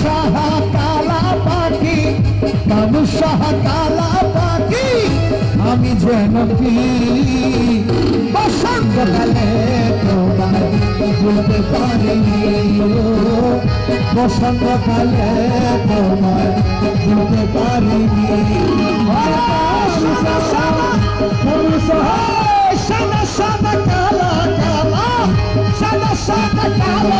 সাহা কালা পাখি কানু সাহা কালা পাখি আমি যেন কি বসন্তকালে তোমার বলতে পারিনি বসন্তকালে তোমার বলতে পারিনি সাদা সাদা কালা কালা সাদা সাদা কালা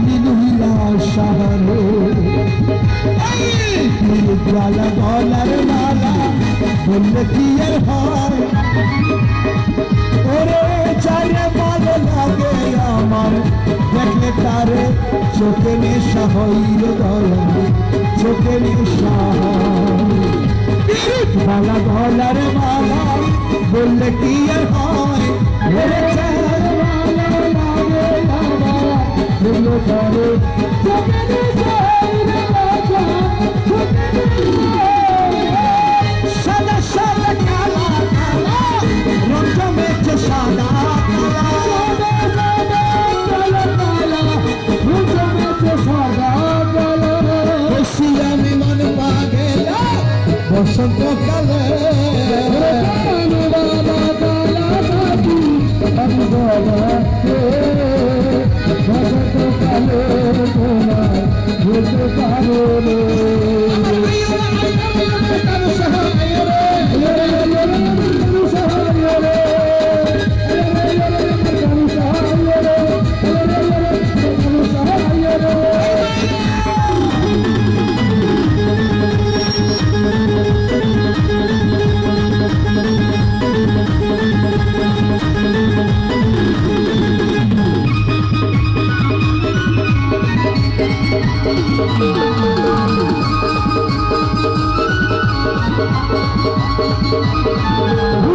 আমি নুহিলা সাহারে গলা গলার মালা বললে কি আর হয় ওরে চারে ভালো লাগে আমার দেখলে তারে চোখে নেশা হইল দয়া চোখে নেশা মালা গলার মালা হয় বসন্ত কালে বসন্ত কালে Música